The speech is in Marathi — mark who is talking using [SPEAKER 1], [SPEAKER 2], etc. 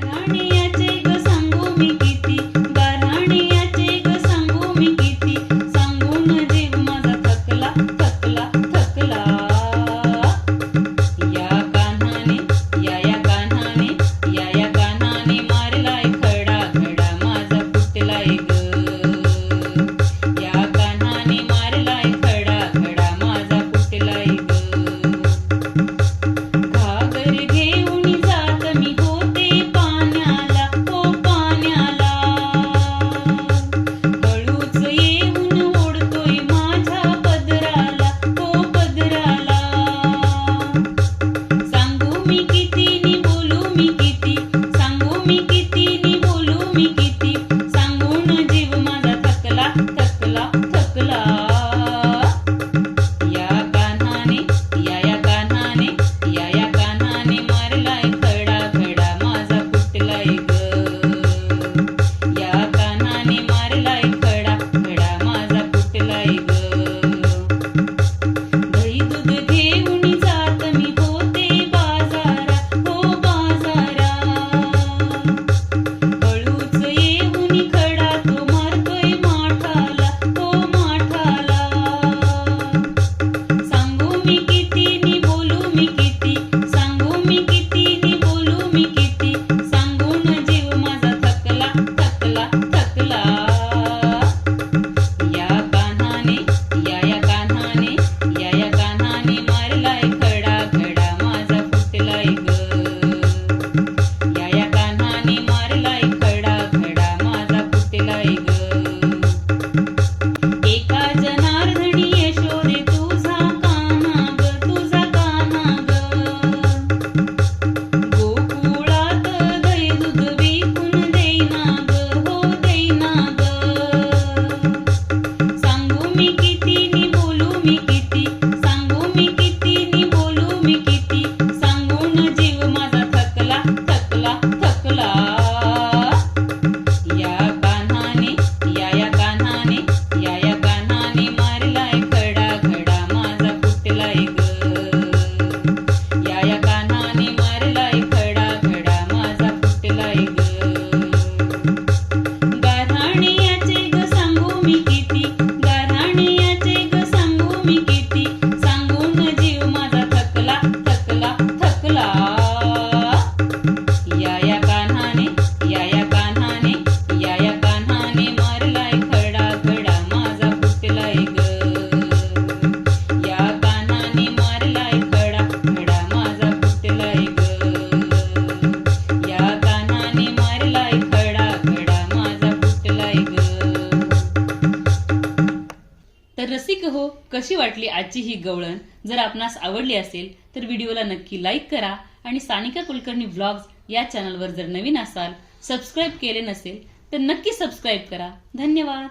[SPEAKER 1] ಪ್ರಾಣಣಿಯ हो कशी वाटली आजची ही गवळण? जर आपणास आवडली असेल तर व्हिडिओला नक्की लाईक करा आणि सानिका कुलकर्णी व्लॉग्स या चॅनलवर जर नवीन असाल सबस्क्राईब केले नसेल तर नक्की सबस्क्राईब करा. धन्यवाद!